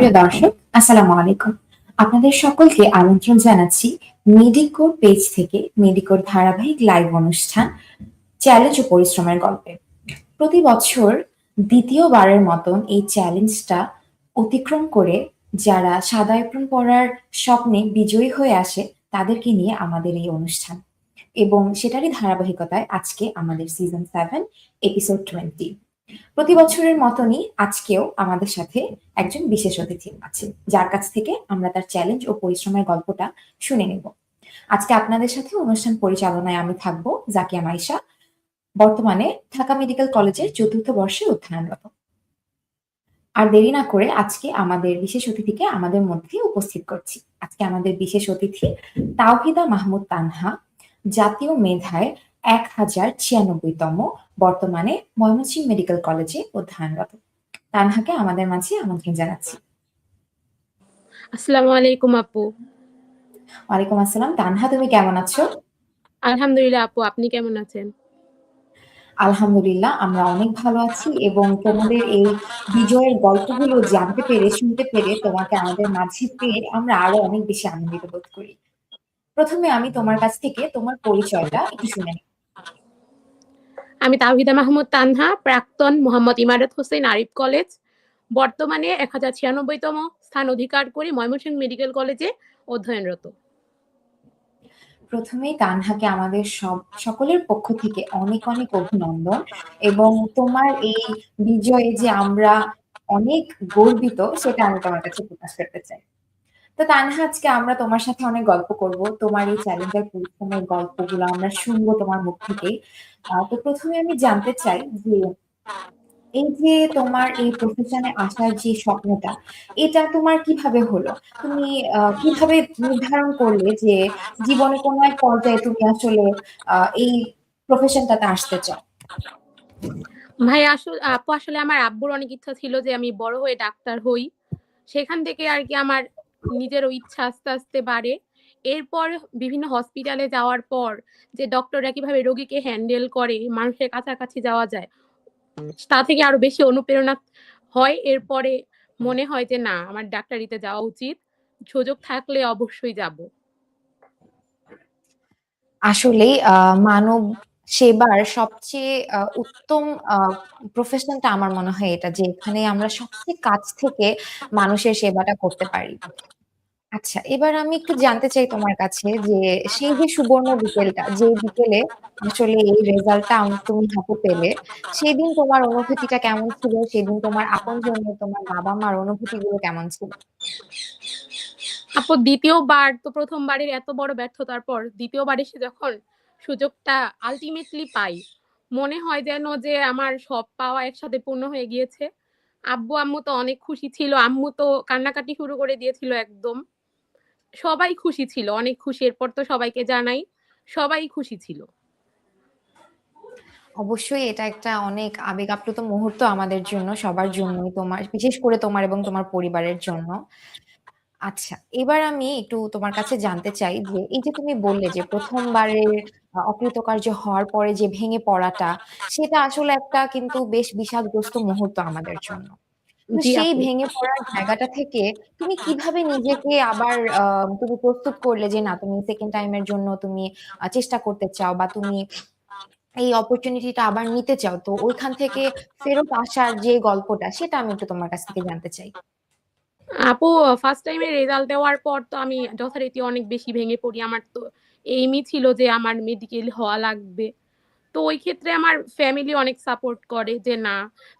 সুপ্রিয় দর্শক, আসসালামু আলাইকুম। আপনাদের সকলকে আমন্ত্রণ জানাচ্ছি মেডিকোর পেজ থেকে মেডিকোর ধারাবাহিক লাইভ অনুষ্ঠান চ্যালেঞ্জ ও পরিশ্রমের গল্পে। প্রতি বছর দ্বিতীয়বারের মতন এই চ্যালেঞ্জটা অতিক্রম করে যারা সাদা এপ্রন পরার স্বপ্নে বিজয়ী হয়ে আসে, তাদেরকে নিয়ে আমাদের এই অনুষ্ঠান। এবং সেটারই ধারাবাহিকতায় আজকে আমাদের সিজন সেভেন এপিসোড টোয়েন্টি প্রতি বছরের মতনই আজকেও আমাদের সাথে একজন বিশেষ অতিথি আছে, যার কাছ থেকে আমরা তার চ্যালেঞ্জ ও পরিশ্রমের গল্পটা শুনে নেব। আজকে আপনাদের সাথে অনুষ্ঠান পরিচালনায় আমি থাকব জাকিয়া মাইশা। বর্তমানে ঢাকা মেডিকেল কলেজের চতুর্থ বর্ষে অধ্যয়নরত আর দেরি না করে আজকে আমাদের বিশেষ অতিথিকে আমাদের মধ্যে উপস্থিত করছি। আজকে আমাদের বিশেষ অতিথি তাওহিদা মাহমুদ তানহা, জাতীয় মেধায় এক হাজার ছিয়ানব্বইতম বর্তমানে ময়মনসিংহ মেডিকেল কলেজে অধ্যয়নরত। তানহাকে আমাদের মাঝে আমন্ত্রণ জানাচ্ছি। আসসালামু আলাইকুম আপু। ওয়ালাইকুম আসসালাম। তানহা তুমি কেমন আছো? আলহামদুলিল্লাহ আপু আপনি কেমন আছেন? আলহামদুলিল্লাহ আমরা অনেক ভালো আছি এবং তোমাদের এই বিজয়ের গল্পগুলো জানতে পেরে শুনতে পেরে তোমাকে আমাদের মাঝে পেয়ে আমরা আরও অনেক বেশি আনন্দিত বোধ করি। প্রথমে আমি তোমার কাছ থেকে তোমার পরিচয়টা একটু শুনে নিই। আমি তাওহিদা মাহমুদ তানহা, প্রাক্তন মোহাম্মদ ইমারত হোসেন আরিফ কলেজ। বর্তমানে এক হাজার ছিয়ানব্বইতম স্থান অধিকার করে ময়মনসিংহ মেডিকেল কলেজে অধ্যয়নরত। প্রথমেই তানহাকে আমাদের সব, সকলের পক্ষ থেকে অনেক অনেক অভিনন্দন এবং তোমার এই বিজয়ে যে আমরা অনেক গর্বিত, সেটা আমি তোমার কাছে প্রকাশ করতে চাই। তো তানহা, আজকে আমরা তোমার সাথে অনেক গল্প করব। তোমার এই চ্যালেঞ্জের পরিশ্রমের গল্পগুলো আমরা শুনব তোমার মুখ থেকে। তো প্রথমে আমি জানতে চাই যে, এই যে তোমার এই প্রফেশনে আসার যে স্বপ্নটা, এটা তোমার কীভাবে হলো? তুমি কীভাবে নির্ধারণ করলে যে জীবনে কোনো এক পর্যায়ে তুমি আসলে এই প্রফেশনটাতে আসতে চাও? ভাই, আসলে, আপু, আসলে আমার আব্বুর অনেক ইচ্ছা ছিল যে আমি বড় হয়ে ডাক্তার হই। সেখান থেকে আর কি আমার নিজেরও ইচ্ছা আস্তে আস্তে বাড়ে। এরপর বিভিন্ন হসপিটালে যাওয়ার পর যে ডক্টররা কীভাবে রোগীকে হ্যান্ডেল করে, মানুষের কাছাকাছি যাওয়া যায়, তা থেকে আরও বেশি অনুপ্রেরণা হয়। এরপরে মনে হয় যে, না, আমার ডাক্তারিতে যাওয়া উচিত। সুযোগ থাকলে অবশ্যই যাব। আসলে মানব সেবার সবচেয়ে উত্তম প্রফেশনটা আমার মনে হয় এটা, যে এখানে আমরা সবচেয়ে কাছ থেকে মানুষের সেবাটা করতে পারি। আচ্ছা এবার আমি একটু জানতে চাই তোমার কাছে যে সেই যে সুবর্ণ বিকেলটা, যে বিকেলে আসলে এই রেজাল্টটা তুমি হাতে পেলে, সেদিন তোমার অনুভূতিটা কেমন ছিল? সেদিন তোমার আপন জন্য তোমার বাবা মার অনুভূতিগুলো কেমন ছিল? আপু, দ্বিতীয়বার তো প্রথমবারের এত বড় ব্যর্থতার পর দ্বিতীয়বার এসে যখন সুযোগটা আলটিমেটলি পাই। মনে হয় যেন যে আমার সব পাওয়া একসাথে পূর্ণ হয়ে গিয়েছে। আব্বু, আম্মু তো অনেক খুশি ছিল। আম্মু তো কান্নাকাটি শুরু করে দিয়েছিল একদম। সবাই খুশি ছিল, অনেক খুশি। এরপর তো সবাইকে জানাই, সবাই খুশি ছিল। অবশ্যই এটা একটা অনেক আবেগ আপ্লুত মুহূর্ত আমাদের জন্য, সবার জন্যই তোমার, বিশেষ করে তোমার এবং তোমার পরিবারের জন্য। আচ্ছা এবার আমি একটু তোমার কাছে জানতে চাই যে এই যে তুমি বললে যে প্রথমবারের অকৃতকার্য হওয়ার পরে যে ভেঙে পড়াটা সেটা আসলে একটা কিন্তু বেশ বিষাদগ্রস্ত মুহূর্ত আমাদের জন্য। সেই ভেঙে পড়ার জায়গাটা থেকে তুমি কীভাবে নিজেকে আবার তুমি প্রস্তুত করলে যে না তুমি সেকেন্ড টাইমের জন্য তুমি চেষ্টা করতে চাও বা তুমি এই অপরচুনিটিটা আবার নিতে চাও তো ওইখান থেকে ফেরত আসার যে গল্পটা সেটা আমি একটু তোমার কাছ থেকে জানতে চাই। আপু ফার্স্ট টাইমে রেজাল্ট দেওয়ার পর তো আমি যথারীতি অনেক বেশি ভেঙে পড়ি। আমার তো এইমই ছিল যে আমার মেডিকেল হওয়া লাগবে। তো ওই ক্ষেত্রে আমার ফ্যামিলি অনেক সাপোর্ট করে যে, না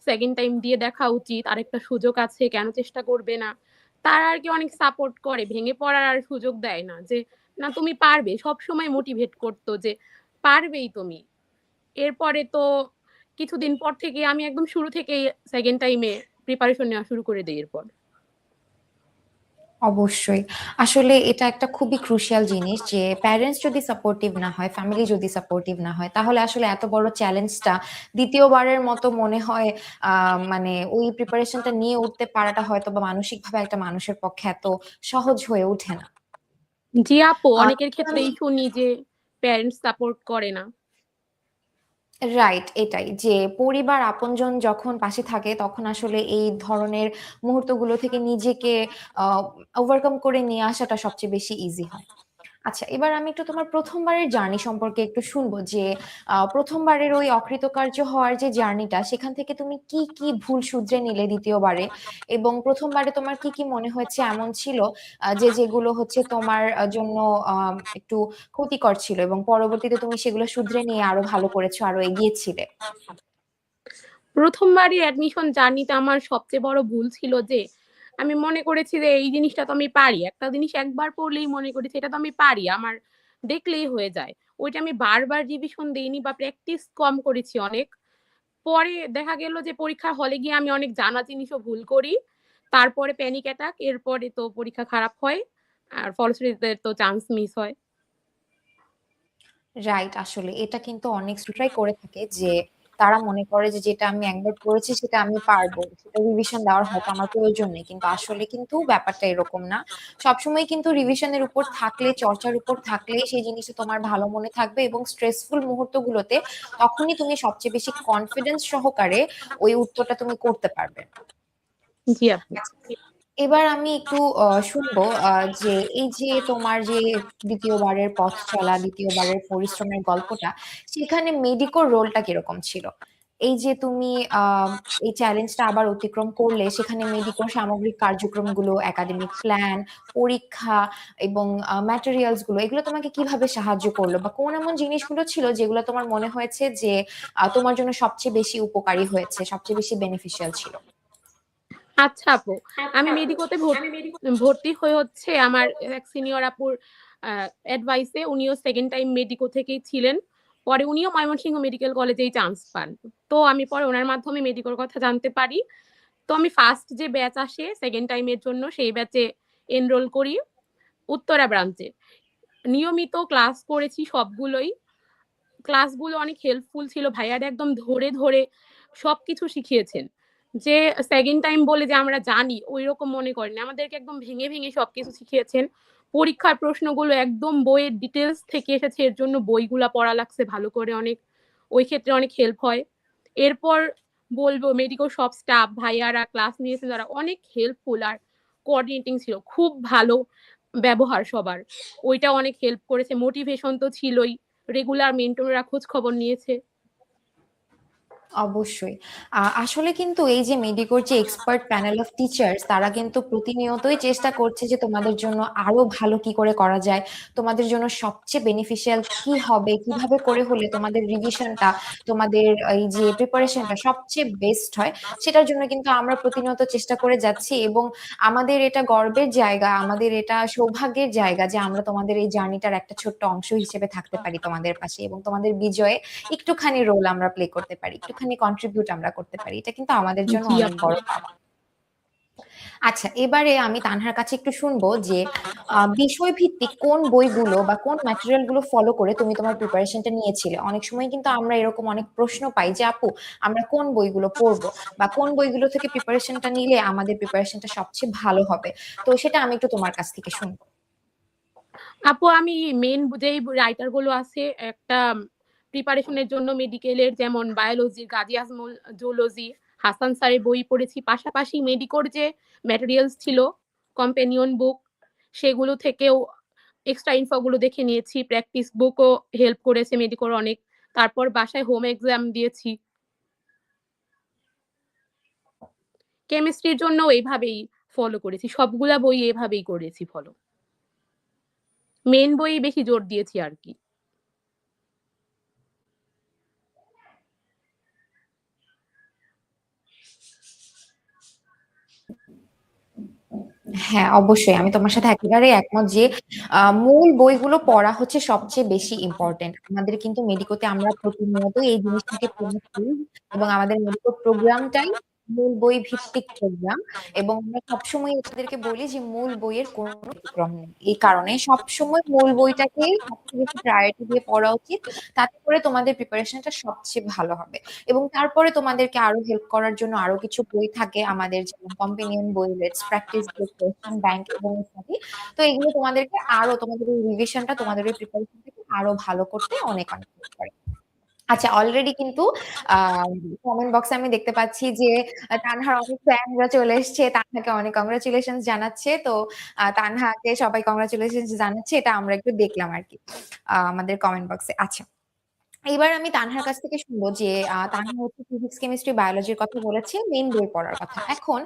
সেকেন্ড টাইম দিয়ে দেখা উচিত। আরেকটা সুযোগ আছে, কেন চেষ্টা করবে না? তারা আর কি অনেক সাপোর্ট করে। ভেঙে পড়ার আর সুযোগ দেয় না যে, না, তুমি পারবে। সব সময় মোটিভেট করতো যে, পারবেই তুমি। এরপরে তো কিছুদিন পর থেকে আমি একদম শুরু থেকেই সেকেন্ড টাইমে প্রিপারেশন নেওয়া শুরু করে দিই এরপর। অবশ্যই। আসলে এটা একটা খুবই ক্রুশিয়াল জিনিস যে প্যারেন্টস যদি সাপোর্টিভ না হয় ফ্যামিলি যদি সাপোর্টিভ না হয় তাহলে আসলে এত বড় চ্যালেঞ্জটা দ্বিতীয়বারের মতো মনে হয় আহ মানে ওই প্রিপারেশনটা নিয়ে উঠতে পারাটা হয়তো বা মানসিকভাবে একটা মানুষের পক্ষে এত সহজ হয়ে ওঠে না। জি আপু অনেকের ক্ষেত্রেই শুনি যে প্যারেন্টস সাপোর্ট করে না। রাইট এটাই যে পরিবার আপনজন যখন পাশে থাকে, তখন আসলে এই ধরনের মুহূর্তগুলো থেকে নিজেকে ওভারকাম করে নিয়ে আসাটা সবচেয়ে বেশি ইজি হয়। আচ্ছা এবার আমি একটু তোমার প্রথমবারের জার্নি সম্পর্কে একটু শুনব যে আ ১ম বারের ওই অকৃতকার্য হওয়ার যে জার্নিটা সেখান থেকে তুমি কি, কি ভুল শুধরে নিলে দ্বিতীয়বারে এবং প্রথমবারে তোমার কি, কি মনে হয়েছে এমন ছিল যে যেগুলো হচ্ছে তোমার জন্য একটু ক্ষতিকর ছিল এবং পরবর্তীতে তুমি সেগুলো শুধরে নিয়ে আরও ভালো করেছ, আরও এগিয়েছিলে? ১ম বারে অ্যাডমিশন জার্নিতে আমার সবচেয়ে বড় ভুল ছিল যে, আমি মনে করেছি যে এই জিনিসটা তো আমি পারি। একটা জিনিস একবার পড়লেই মনে করেছি এটা তো আমি পারি। আমার দেখলেই হয়ে যায়। ওইটা আমি বারবার রিভিশন দিইনি বা প্র্যাকটিস কম করেছি অনেক। পরে দেখা গেল যে পরীক্ষার হলে গিয়ে আমি অনেক জানা জিনিসও ভুল করি। তারপরে প্যানিক অ্যাটাক এরপরে তো পরীক্ষা খারাপ হয়। আর ফলশ্রুতিতে তো চান্স মিস হয়। রাইট আসলে এটা কিন্তু অনেক স্টুডেন্টরাই করে থাকে যে তারা মনে করে যে যেটা আমি একবার পড়েছি সেটা আমি পারব। সেটা রিভিশন দেওয়ার হয়তো আমার প্রয়োজন নেই। কিন্তু আসলে কিন্তু ব্যাপারটা এরকম না। সবসময় কিন্তু রিভিশনের উপর থাকলে, চর্চার উপর থাকলে সেই জিনিসটা তোমার ভালো মনে থাকবে এবং স্ট্রেসফুল মুহূর্তগুলোতে তখনই তুমি সবচেয়ে বেশি কনফিডেন্স সহকারে ওই উত্তরটা তুমি করতে পারবে। জি আপু। এবার আমি একটু শুনব যে এই যে তোমার যে দ্বিতীয়বারের পথ চলা, দ্বিতীয়বারের পরিশ্রমের গল্পটা, সেখানে মেডিকোর রোলটা কীরকম ছিল? এই যে তুমি এই চ্যালেঞ্জটা আবার অতিক্রম করলে সেখানে মেডিকোর সামগ্রিক কার্যক্রমগুলো, একাডেমিক প্ল্যান, পরীক্ষা এবং ম্যাটেরিয়ালসগুলো এগুলো তোমাকে কীভাবে সাহায্য করল? বা কোন এমন জিনিসগুলো ছিল যেগুলো তোমার মনে হয়েছে যে তোমার জন্য সবচেয়ে বেশি উপকারী হয়েছে, সবচেয়ে বেশি বেনিফিশিয়াল ছিল? আচ্ছা আপু। আমি মেডিকোতে ভর ভর্তি হয়ে হচ্ছে আমার এক সিনিয়র আপুর অ্যাডভাইসে উনিও সেকেন্ড টাইম মেডিকো থেকেই ছিলেন। পরে উনিও ময়মনসিংহ মেডিকেল কলেজেই চান্স পান। তো আমি পরে ওনার মাধ্যমে মেডিকোর কথা জানতে পারি। তো আমি ফার্স্ট যে ব্যাচ আসে সেকেন্ড টাইমের জন্য সেই ব্যাচে এনরোল করি উত্তরা ব্রাঞ্চে। নিয়মিত ক্লাস করেছি সবগুলোই। ক্লাসগুলো অনেক হেল্পফুল ছিল। ভাইয়ারা একদম ধরে, ধরে সবকিছু শিখিয়েছেন। যে সেকেন্ড টাইম বলে যে আমরা জানি ঐরকম মনে করেনি। আমাদেরকে একদম ভেঙে, ভেঙে সবকিছু শিখিয়েছেন। পরীক্ষার প্রশ্নগুলো একদম বইয়ের ডিটেলস থেকে এসেছে। এর জন্য বইগুলা পড়া লাগছে ভালো করে অনেক। ওই ক্ষেত্রে অনেক হেল্প হয়। এরপর বলব মেডিকোর সব স্টাফ ভাইয়ারা ক্লাস নিয়েছেন যারা অনেক হেল্পফুল আর কোঅর্ডিনেটিং ছিল। খুব ভালো ব্যবহার সবার। ওইটা অনেক হেল্প করেছে। মোটিভেশন তো ছিলই। রেগুলার মেন্টররা খোঁজ খবর নিয়েছে। অবশ্যই। আসলে কিন্তু এই যে মেডিকোর যে এক্সপার্ট প্যানেল অফ টিচার্স তারা কিন্তু প্রতিনিয়তই চেষ্টা করছে যে তোমাদের জন্য আরও ভালো কি করে করা যায়, তোমাদের জন্য সবচেয়ে বেনিফিশিয়াল কি হবে, কীভাবে করে হলে তোমাদের রিভিশনটা, তোমাদের এই যে প্রিপারেশনটা সবচেয়ে বেস্ট হয়, সেটার জন্য কিন্তু আমরা প্রতিনিয়ত চেষ্টা করে যাচ্ছি এবং আমাদের এটা গর্বের জায়গা, আমাদের এটা সৌভাগ্যের জায়গা যে আমরা তোমাদের এই জার্নিটার একটা ছোট্ট অংশ হিসেবে থাকতে পারি তোমাদের পাশে এবং তোমাদের বিজয়ে একটুখানি রোল আমরা প্লে করতে পারি। একটুখানি কন্ট্রিবিউট আমরা করতে পারি। এটা কিন্তু আমাদের জন্য অনেক বড় পাওয়া। আচ্ছা এবারে আমি তানহার কাছে একটু শুনব যে বিষয় ভিত্তিক কোন বইগুলো বা কোন ম্যাটেরিয়ালগুলো ফলো করে তুমি তোমার প্রিপারেশনটা নিয়েছিলে? অনেক সময় কিন্তু আমরা এরকম অনেক প্রশ্ন পাই যে আপু আমরা কোন বইগুলো পড়ব বা কোন বইগুলো থেকে প্রিপারেশনটা নিলে আমাদের প্রিপারেশনটা সবচেয়ে ভালো হবে। তো সেটা আমি একটু তোমার কাছ থেকে শুনব। আপু আমি মেন যেই রাইটারগুলো আছে একটা প্রিপারেশন এর জন্য মেডিকেলের যেমন বায়োলজি, গাজী জুলজি, হাসান স্যারের বই পড়েছি। পাশাপাশি মেডিকোর যে ম্যাটেরিয়ালস ছিল কম্পেনিয়ন বুক সেগুলো থেকেও এক্সট্রা ইনফো গুলো দেখে নিয়েছি। প্র্যাকটিস বুকও হেল্প করেছে মেডিকোর অনেক। তারপর বাসায় হোম এক্সাম দিয়েছি। কেমিস্ট্রির জন্য এইভাবেই ফলো করেছি। সবগুলা বই এভাবেই করেছি ফলো। মেন বইয়ে বেশি জোর দিয়েছি আরকি। হ্যাঁ, অবশ্যই। আমি তোমার সাথে একেবারে একমত যে মূল বইগুলো পড়া হচ্ছে সবচেয়ে বেশি ইম্পর্টেন্ট আমাদের কিন্তু মেডিকোতে আমরা প্রতিনিয়ত এই জিনিসটাকে এবং আমাদের মেডিকো প্রোগ্রামটাই মূল বই ভিত্তিক প্রোগ্রাম এবং আমরা সবসময় তাদেরকে বলি যে মূল বইয়ের কোনো ব্যতিক্রম নেই। এই কারণে সবসময় মূল বইটাকে সবচেয়ে বেশি প্রায়োরিটি দিয়ে পড়া উচিত। তাতে করে তোমাদের প্রিপারেশনটা সবচেয়ে ভালো হবে। এবং তারপরে তোমাদেরকে আরও হেল্প করার জন্য আরও কিছু বই থাকে আমাদের যেমন কম্পেনিয়ন বই, let's practice book, question bank এবং ইত্যাদি। তো এগুলো তোমাদেরকে আরও তোমাদের রিভিশনটা তোমাদের প্রিপারেশনটাকে আরও ভালো করতে অনেক, অনেক করে। আচ্ছা অলরেডি কিন্তু কমেন্ট বক্সে আমি দেখতে পাচ্ছি যে তানহার অনেক ফ্যানরা চলে এসছে। তানহাকে অনেক কংগ্রাচুলেশন জানাচ্ছে। তো তানহাকে সবাই কংগ্রাচুলেশন জানাচ্ছে। এটা আমরা একটু দেখলাম আর কি আমাদের কমেন্ট বক্সে। আচ্ছা। এবার আমি তানহার কাছ থেকে শুনব যে তানহা হচ্ছে ফিজিক্স, কেমিস্ট্রি, বায়োলজির কথা বলেছে মেইন বই পড়ার কথা। এখন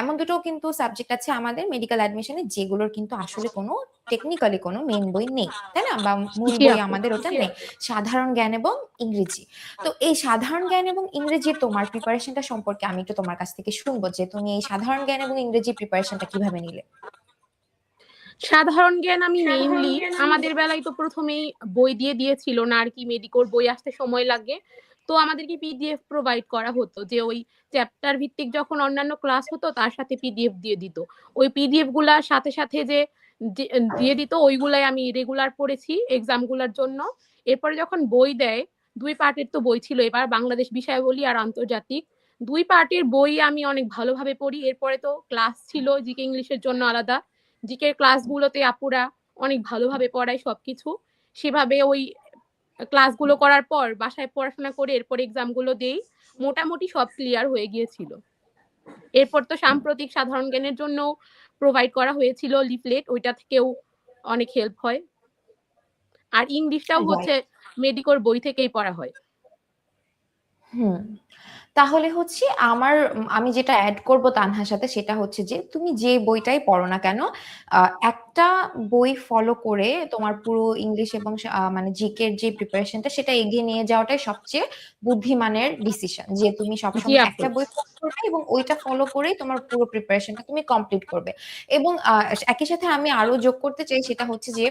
এমন দুটো কিন্তু সাবজেক্ট আছে আমাদের মেডিকেল অ্যাডমিশনে যেগুলোর কিন্তু আসলে কোনো টেকনিক্যালি কোনো মেইন বই নেই। তাই না? বা মূল বই আমাদের ওটা নেই। সাধারণ জ্ঞান এবং ইংরেজি। তো এই সাধারণ জ্ঞান এবং ইংরেজির তোমার প্রিপারেশনটা সম্পর্কে আমি একটু তোমার কাছ থেকে শুনব যে তুমি এই সাধারণ জ্ঞান এবং ইংরেজি প্রিপারেশনটা কীভাবে নিলে? সাধারণ জ্ঞান আমি মেইনলি আমাদের বেলায় তো প্রথমেই বই দিয়ে দিয়েছিল না আরকি মেডিকোর বই আসতে সময় লাগে। তো আমাদেরকে পিডিএফ প্রোভাইড করা হতো যে ওই চ্যাপ্টার ভিত্তিক যখন অন্যান্য ক্লাস হতো তার সাথে পিডিএফ দিয়ে দিত। ওই পিডিএফগুলার সাথে, সাথে যে যে দিয়ে দিত ওইগুলাই আমি রেগুলার পড়েছি এক্সামগুলার জন্য। এরপরে যখন বই দেয় দুই পার্টের তো বই ছিল এবার বাংলাদেশ বিষয়াবলী আর আন্তর্জাতিক। দুই পার্টের বই আমি অনেক ভালোভাবে পড়ি। এরপরে তো ক্লাস ছিল জিকে ইংলিশের জন্য আলাদা। জিকের ক্লাসগুলোতে আপুরা অনেক ভালোভাবে পড়ায় সবকিছু। সেভাবে ওই ক্লাসগুলো করার পর বাসায় পড়াশোনা করে এরপর এক্সামগুলো দেই। মোটামুটি সব ক্লিয়ার হয়ে গিয়েছিল। এরপর তো সাম্প্রতিক সাধারণ জ্ঞানের জন্যও প্রোভাইড করা হয়েছিল লিফলেট ওইটা থেকেও অনেক হেল্প হয়। আর ইংলিশটাও হচ্ছে মেডিকোর বই থেকেই পড়া হয়। হুম। তাহলে হচ্ছে আমার আমি যেটা এড করব তানহার সাথে সেটা হচ্ছে যে তুমি যে বইটাই পড়ো না কেন আ একটা বই ফলো করে তোমার পুরো ইংলিশ এবং সা মানে জিকের যে প্রিপারেশনটা সেটা এগিয়ে নিয়ে যাওয়াটাই সবচেয়ে বুদ্ধিমানের ডিসিশন। যে তুমি জি সবসময় আপু। একটা বই ফলো করবে এবং ওইটা ফলো করেই তোমার পুরো প্রিপারেশনটা তুমি কমপ্লিট করবে। এবং আ একই সাথে আমি আরও যোগ করতে চাই সেটা হচ্ছে যে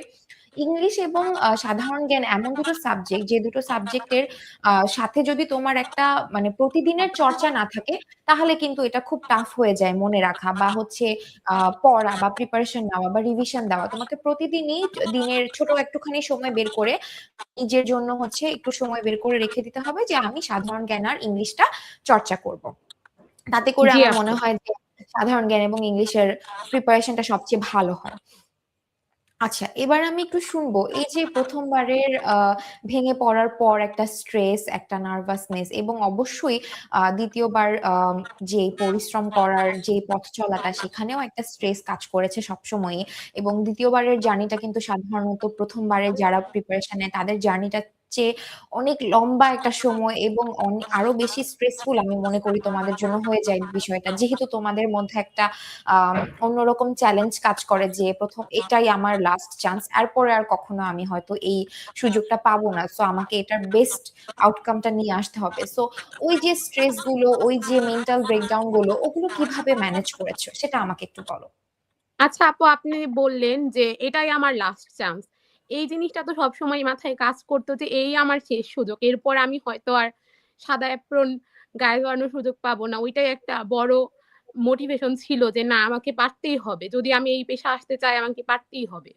ইংলিশ এবং সাধারণ জ্ঞান এমন দুটো সাবজেক্ট যে দুটো সাবজেক্টের সাথে যদি তোমার একটা মানে প্রতিদিনের চর্চা না থাকে তাহলে কিন্তু এটা খুব টাফ হয়ে যায় মনে রাখা বা হচ্ছে পড়া বা প্রিপারেশন নেওয়া বা রিভিশন দেওয়া। তোমাকে প্রতিদিনই দিনের ছোট একটুখানি সময় বের করে নিজের জন্য হচ্ছে একটু সময় বের করে রেখে দিতে হবে যে আমি সাধারণ জ্ঞান আর ইংলিশটা চর্চা করব। তাতে করে আমার মনে হয় যে সাধারণ জ্ঞান এবং ইংলিশের প্রিপারেশনটা সবচেয়ে ভালো হয়। আচ্ছা, এবার আমি একটু শুনব। এই যে ১ম বারের ভেঙে পড়ার পর একটা স্ট্রেস, একটা নার্ভাসনেস এবং অবশ্যই দ্বিতীয়বার ২য় বার যে পরিশ্রম করার যে পথ চলাটা সেখানেও একটা স্ট্রেস কাজ করেছে সবসময়ই এবং দ্বিতীয়বারের জার্নিটা কিন্তু সাধারণত প্রথমবারের যারা প্রিপারেশন নেয় তাদের জার্নিটার চেয়ে অনেক লম্বা একটা সময় এবং আরও বেশি স্ট্রেসফুল আমি মনে করি তোমাদের জন্য হয়ে যায় বিষয়টা। যেহেতু তোমাদের মধ্যে একটা অন্যরকম চ্যালেঞ্জ কাজ করে যে ১ম এটাই আমার লাস্ট চান্স। এরপরে আর কখনো আমি হয়তো এই সুযোগটা পাবো না। সো আমাকে এটার বেস্ট আউটকামটা নিয়ে আসতে হবে। সো ওই যে স্ট্রেসগুলো, ওই যে মেন্টাল ব্রেকডাউনগুলো ওগুলো কীভাবে ম্যানেজ করেছ? সেটা আমাকে একটু বলো। আচ্ছা আপু আপনি বললেন যে এটাই আমার লাস্ট চান্স। এই জিনিসটা তো সবসময় মাথায় কাজ করতো যে এই আমার শেষ সুযোগ। এরপর আমি হয়তো আর সাদা অ্যাপ্রন গায়ে জড়ানোর সুযোগ পাবো না। ওইটাই একটা বড় মোটিভেশন ছিল যে না আমাকে পারতেই হবে। যদি আমি এই পেশা আসতে চাই আমাকে পারতেই হবে।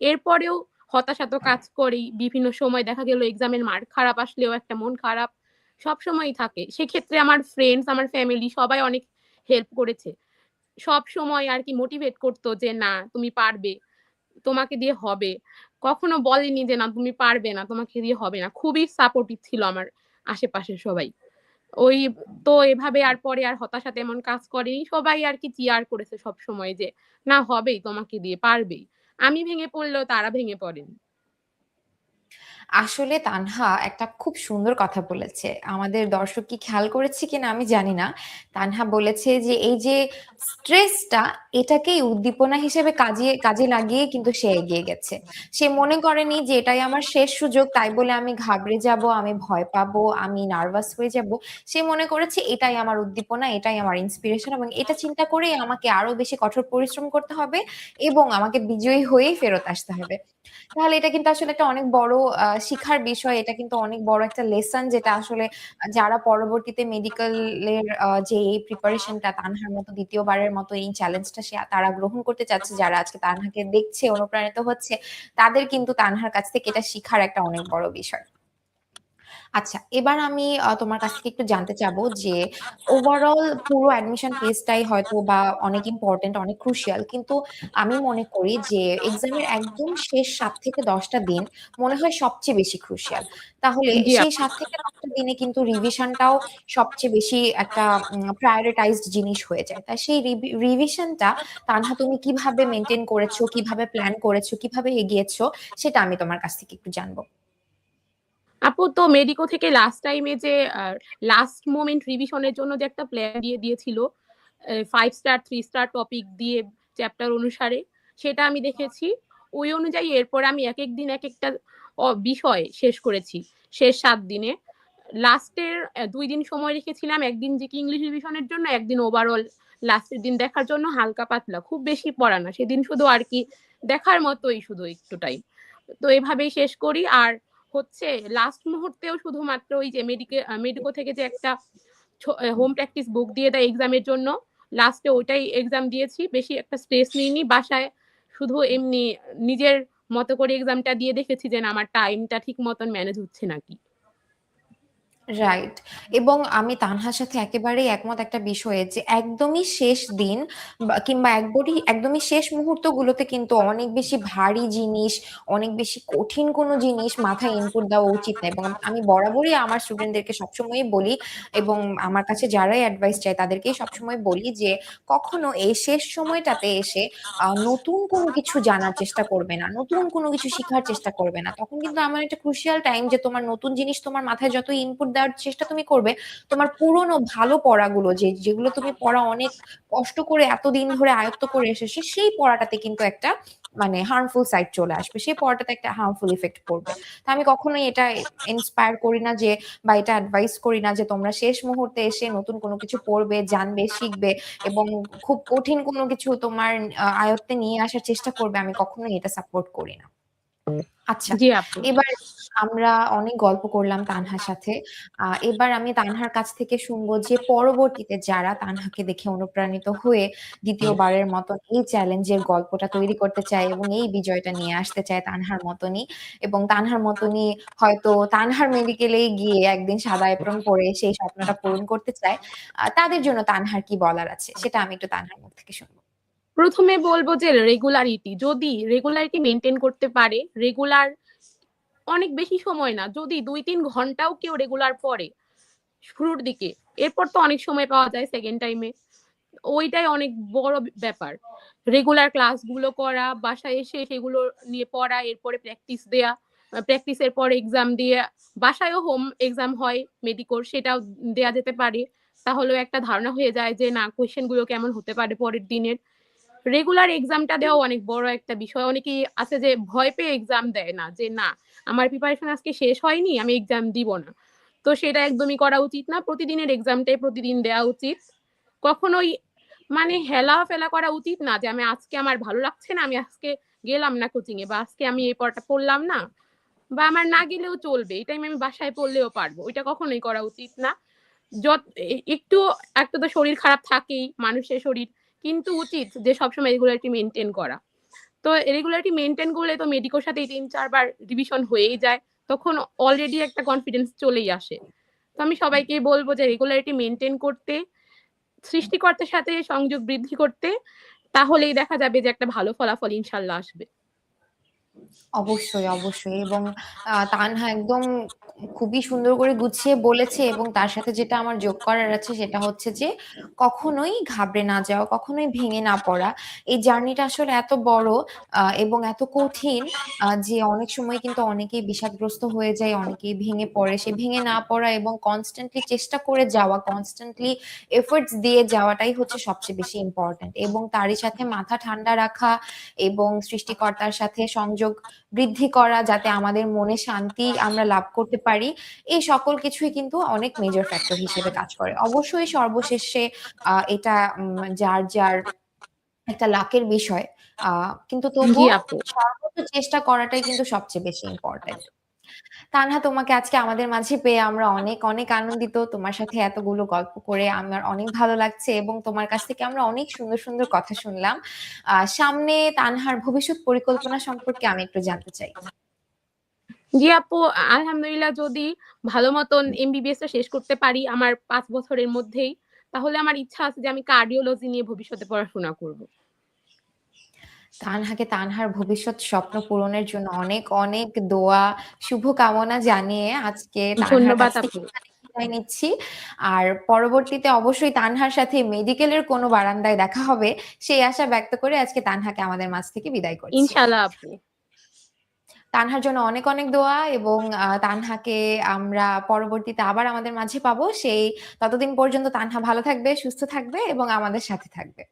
এরপরেও হতাশা তো কাজ করেই। বিভিন্ন সময় দেখা গেল এক্সামের মার্ক খারাপ আসলেও একটা মন খারাপ সবসময়ই থাকে। সেক্ষেত্রে আমার ফ্রেন্ডস, আমার ফ্যামিলি সবাই অনেক হেল্প করেছে। সবসময় আরকি মোটিভেট করতো যে না তুমি পারবে। তোমাকে দিয়ে হবে। কখনো বলেনি যে না তুমি পারবে না, তোমাকে দিয়ে হবে না। খুবই সাপোর্টিভ ছিল আমার আশেপাশের সবাই। ওই তো এভাবে আর পরে আর হতাশা তেমন কাজ করেনি। সবাই আর কি চিয়ার করেছে সব সময় যে না হবেই তোমাকে দিয়ে পারবেই। আমি ভেঙে পড়লেও তারা ভেঙে পড়েনি। আসলে তানহা একটা খুব সুন্দর কথা বলেছে। আমাদের দর্শক কি খেয়াল করেছে কিনা আমি জানি না। তানহা বলেছে যে এই যে স্ট্রেসটা এটাকেই উদ্দীপনা হিসেবে কাজে কাজে লাগিয়ে কিন্তু সে এগিয়ে গেছে। সে মনে করেনি যে এটাই আমার শেষ সুযোগ তাই বলে আমি ঘাবড়ে যাব, আমি ভয় পাবো, আমি নার্ভাস হয়ে যাব। সে মনে করেছে এটাই আমার উদ্দীপনা, এটাই আমার ইন্সপিরেশন এবং এটা চিন্তা করেই আমাকে আরও বেশি কঠোর পরিশ্রম করতে হবে এবং আমাকে বিজয়ী হয়েই ফেরত আসতে হবে। তাহলে এটা কিন্তু আসলে একটা অনেক বড় শিখার বিষয়। এটা কিন্তু অনেক বড় একটা লেসন যেটা আসলে যারা পরবর্তীতে মেডিকেলের যে এই প্রিপারেশনটা তানহার মতো দ্বিতীয়বারের মতো এই চ্যালেঞ্জটা সে তারা গ্রহণ করতে চাচ্ছে, যারা আজকে তানহাকে দেখছে, অনুপ্রাণিত হচ্ছে, তাদের কিন্তু তানহার কাছ থেকে এটা শিখার একটা অনেক বড় বিষয়। আচ্ছা, এবার আমি তোমার কাছ থেকে একটু জানতে চাবো যে ওভারঅল পুরো অ্যাডমিশন ফেজটাই হয়তো বা অনেক ইম্পোর্টেন্ট, অনেক ক্রুশিয়াল। কিন্তু আমি মনে করি যে এক্সামের একদম শেষ সাত থেকে দশটা দিন মনে হয় সবচেয়ে বেশি ক্রুশিয়াল। তাহলে সেই সাত থেকে দশটা দিনে কিন্তু রিভিশনটাও সবচেয়ে বেশি একটা প্রায়োরিটাইজড জিনিস হয়ে যায়। তাই সেই রিভি রিভিশনটা তানহা তুমি কীভাবে মেনটেন করেছ, কীভাবে প্ল্যান করেছ, কীভাবে এগিয়েছো সেটা আমি তোমার কাছ থেকে একটু জানব। আপু তো মেডিকো থেকে লাস্ট টাইমে যে লাস্ট মোমেন্ট রিভিশনের জন্য যে একটা প্ল্যান দিয়ে দিয়েছিল, five star, three star topic দিয়ে চ্যাপ্টার অনুসারে, সেটা আমি দেখেছি। ওই অনুযায়ী এরপর আমি এক এক দিন একেকটা অ বিষয় শেষ করেছি। শেষ সাত দিনে। লাস্টের দুই দিন সময় রেখেছিলাম। একদিন যে কি ইংলিশ রিভিশনের জন্য, একদিন ওভারঅল লাস্টের দিন দেখার জন্য হালকা পাতলা। খুব বেশি পড়া না। সেদিন শুধু আর কি দেখার মতোই শুধু একটু টাইম। তো এভাবেই শেষ করি। আর হচ্ছে লাস্ট মুহূর্তেও শুধুমাত্র ওই যে মেডিকে মেডিকো থেকে যে একটা হোম প্র্যাকটিস বুক দিয়ে দেয় এক্সামের জন্য, লাস্টে ওইটাই এক্সাম দিয়েছি। বেশি একটা স্ট্রেস নিইনি। বাসায় শুধু এমনি নিজের মতো করে এক্সামটা দিয়ে দেখেছি যে না আমার টাইমটা ঠিক মতন ম্যানেজ হচ্ছে নাকি। রাইট। এবং আমি তানহার সাথে একেবারেই একমত একটা বিষয়ে যে একদমই শেষ দিন কিংবা একবডি একদমই শেষ মুহূর্তগুলোতে কিন্তু অনেক বেশি ভারী জিনিস, অনেক বেশি কঠিন কোনো জিনিস মাথায় ইনপুট দেওয়া উচিত না। এবং আমি বরাবরই আমার স্টুডেন্টদেরকে সবসময়ই বলি এবং আমার কাছে যারাই অ্যাডভাইস চায় তাদেরকেই সবসময় বলি যে কখনো এই শেষ সময়টাতে এসে আ নতুন কোনো কিছু জানার চেষ্টা করবে না। নতুন কোনো কিছু শেখার চেষ্টা করবে না। তখন কিন্তু আমার একটা ক্রুশিয়াল টাইম যে তোমার নতুন জিনিস তোমার মাথায় যত ইনপুট দেওয়ার চেষ্টা তুমি করবে, তোমার পুরনো ভালো পড়াগুলো যে যেগুলো তুমি পড়া অনেক কষ্ট করে এতদিন ধরে আয়ত্ত করে এসেছ, সেই পড়াটাতে কিন্তু একটা মানে হার্মফুল সাইড চলে আসবে। সেই পড়াটাতে একটা হার্মফুল ইফেক্ট পড়বে। তো আমি কখনোই এটা ইন্সপায়ার করি না যে বা এটা অ্যাডভাইস করি না যে তোমরা শেষ মুহূর্তে এসে নতুন কোনো কিছু পড়বে, জানবে, শিখবে এবং খুব কঠিন কোনো কিছু তোমার আয়ত্তে নিয়ে আসার চেষ্টা করবে। আমি কখনোই এটা সাপোর্ট করি না। আচ্ছা, এবার আমরা অনেক গল্প করলাম তানহার সাথে। আ এবার আমি তানহার কাছ থেকে শুনব যে পরবর্তীতে যারা তানহাকে দেখে অনুপ্রাণিত হয়ে দ্বিতীয়বারের মতন এই চ্যালেঞ্জের গল্পটা তৈরি করতে চায় এবং এই বিজয়টা নিয়ে আসতে চায় তানহার মতনই এবং তানহার মতনই হয়তো তানহার মেডিকেলে গিয়ে একদিন সাদা এপ্রন পরে সেই স্বপ্নটা পূরণ করতে চায়। তাদের জন্য তানহার কি বলার আছে? সেটা আমি একটু তানহার মুখ থেকে শুনব। প্রথমে বলব যে রেগুলারিটি। যদি রেগুলারিটি মেইনটেইন করতে পারে, রেগুলার অনেক বেশি সময় না। যদি ২-৩ ঘন্টাও কেউ রেগুলার পড়ে শুরুর দিকে, এরপর তো অনেক সময় পাওয়া যায় সেকেন্ড টাইমে। ওইটাই অনেক বড় ব্যাপার। রেগুলার ক্লাসগুলো করা, বাসায় এসে সেগুলো নিয়ে পড়া, এরপরে প্র্যাকটিস দেয়া। প্র্যাকটিসের পরে এক্সাম দিয়ে বাসায়ও হোম এক্সাম হয় মেডিকোর সেটাও দেয়া যেতে পারে। তাহলেও একটা ধারণা হয়ে যায় যে না কোয়েশ্চেনগুলো কেমন হতে পারে পরের দিনের। রেগুলার এক্সামটা দেওয়াও অনেক বড় একটা বিষয়। অনেকেই আছে যে ভয় পেয়ে এক্সাম দেয় না। যে না আমার প্রিপারেশন আজকে শেষ হয়নি, আমি এক্সাম দিব না। তো সেটা একদমই করা উচিত না। প্রতিদিনের এক্সামটাই প্রতিদিন দেওয়া উচিত। কখনোই মানে হেলা ফেলা করা উচিত না যে আমি আজকে আমার ভালো লাগছে না, আমি আজকে গেলাম না কোচিং এ বা আজকে আমি এই পড়াটা পড়লাম না বা আমার না গেলেও চলবে। এই টাইমে আমি বাসায় পড়লেও পারব। ওইটা কখনোই করা উচিত না। যত একটু একটা তো শরীর খারাপ থাকেই, মানুষের শরীর। কিন্তু উচিত যে সবসময় রেগুলারিটি মেনটেন করা। তো রেগুলারিটি মেনটেন করলে তো মেডিকোর সাথে ৩-৪ বার রিভিশন হয়েই যায়। তখন অলরেডি একটা কনফিডেন্স চলেই আসে। তো আমি সবাইকেই বলব যে রেগুলারিটি মেনটেন করতে, সৃষ্টিকর্তার সাথে সংযোগ বৃদ্ধি করতে, তাহলেই দেখা যাবে যে একটা ভালো ফলাফল ইনশাল্লাহ আসবে। অবশ্যই, অবশ্যই এবং তানহা একদম খুবই সুন্দর করে গুছিয়ে বলেছে এবং তার সাথে যেটা আমার যোগ করার আছে সেটা হচ্ছে যে কখনোই ঘাবড়ে না যাওয়া, কখনোই ভেঙে না পড়া। এই জার্নিটা আসলে এত বড় এবং এত কঠিন যে অনেক সময় কিন্তু অনেকেই বিষাদগ্রস্ত হয়ে যায়, অনেকেই ভেঙে পড়ে। সে ভেঙে না পড়া এবং কনস্ট্যান্টলি চেষ্টা করে যাওয়া, কনস্ট্যান্টলি এফোর্টস দিয়ে যাওয়াটাই হচ্ছে সবচেয়ে বেশি ইম্পোর্টেন্ট এবং তারই সাথে মাথা ঠান্ডা রাখা এবং সৃষ্টিকর্তার সাথে সংযোগ বৃদ্ধি করা যাতে আমাদের মনে শান্তি আমরা লাভ করতে পারি। এই সকল কিছুই কিন্তু অনেক মেজর ফ্যাক্টর হিসেবে কাজ করে। অবশ্যই সর্বশেষে এটা যার, যার একটা লাকের বিষয়। কিন্তু জি তবুও সর্বোচ্চ চেষ্টা করাটাই কিন্তু সবচেয়ে বেশি ইম্পোর্টেন্ট। তানহা তোমাকে আজকে আমাদের মাঝে পেয়ে আমরা অনেক, অনেক আনন্দিত। তোমার সাথে এতগুলো গল্প করে আমার অনেক ভালো লাগছে এবং তোমার কাছ থেকে আমরা অনেক সুন্দর, সুন্দর কথা শুনলাম। সামনে তানহার ভবিষ্যৎ পরিকল্পনা সম্পর্কে আমি একটু জানতে চাই। জি আপু, আলহামদুলিল্লাহ যদি ভালো মতন এমবিবিএস টা শেষ করতে পারি আমার পাঁচ বছরের মধ্যেই, তাহলে আমার ইচ্ছা আছে যে আমি কার্ডিওলজি নিয়ে ভবিষ্যতে পড়াশোনা করব। তানহাকে তানহার ভবিষ্যৎ স্বপ্ন পূরণের জন্য অনেক, অনেক দোয়া, শুভকামনা জানিয়ে আজকে ধন্যবাদ আপু। বিদায় নিচ্ছি। আর পরবর্তীতে অবশ্যই তানহার সাথে মেডিকেলের কোনো বারান্দায় দেখা হবে, সেই আশা ব্যক্ত করে আজকে তানহাকে আমাদের মাঝ থেকে বিদায় করছি। ইনশাআল্লাহ আপু। তানহার জন্য অনেক, অনেক দোয়া এবং তানহাকে আমরা পরবর্তীতে আবার আমাদের মাঝে পাবো। সেই ততদিন পর্যন্ত তানহা ভালো থাকবে, সুস্থ থাকবে এবং আমাদের সাথে থাকবে।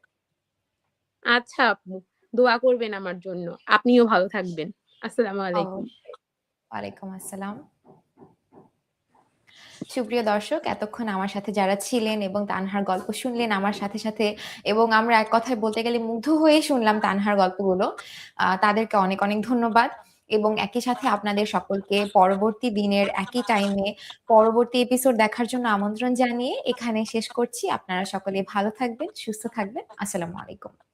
আচ্ছা আপু, দোয়া করবেন আমার জন্য। আপনিও ভালো থাকবেন। আসসালামু আলাইকুম। ওয়ালাইকুম আসসালাম। সুপ্রিয় দর্শক, এতক্ষণ আমার সাথে যারা ছিলেন এবং তানহার গল্প শুনলেন আমার সাথে, সাথে এবং আমরা এক কথায় বলতে গেলে মুগ্ধ হয়ে শুনলাম তানহার গল্পগুলো। তাদেরকে অনেক, অনেক ধন্যবাদ এবং একই সাথে আপনাদের সকলকে পরবর্তী দিনের একই টাইমে পরবর্তী এপিসোড দেখার জন্য আমন্ত্রণ জানিয়ে এখানে শেষ করছি। আপনারা সকলে ভালো থাকবেন, সুস্থ থাকবেন। আসসালামু আলাইকুম।